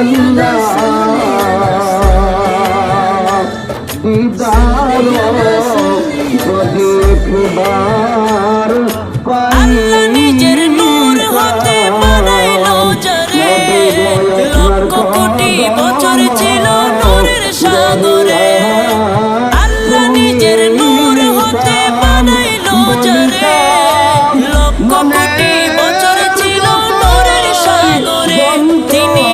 দিদার প্রদীপ বা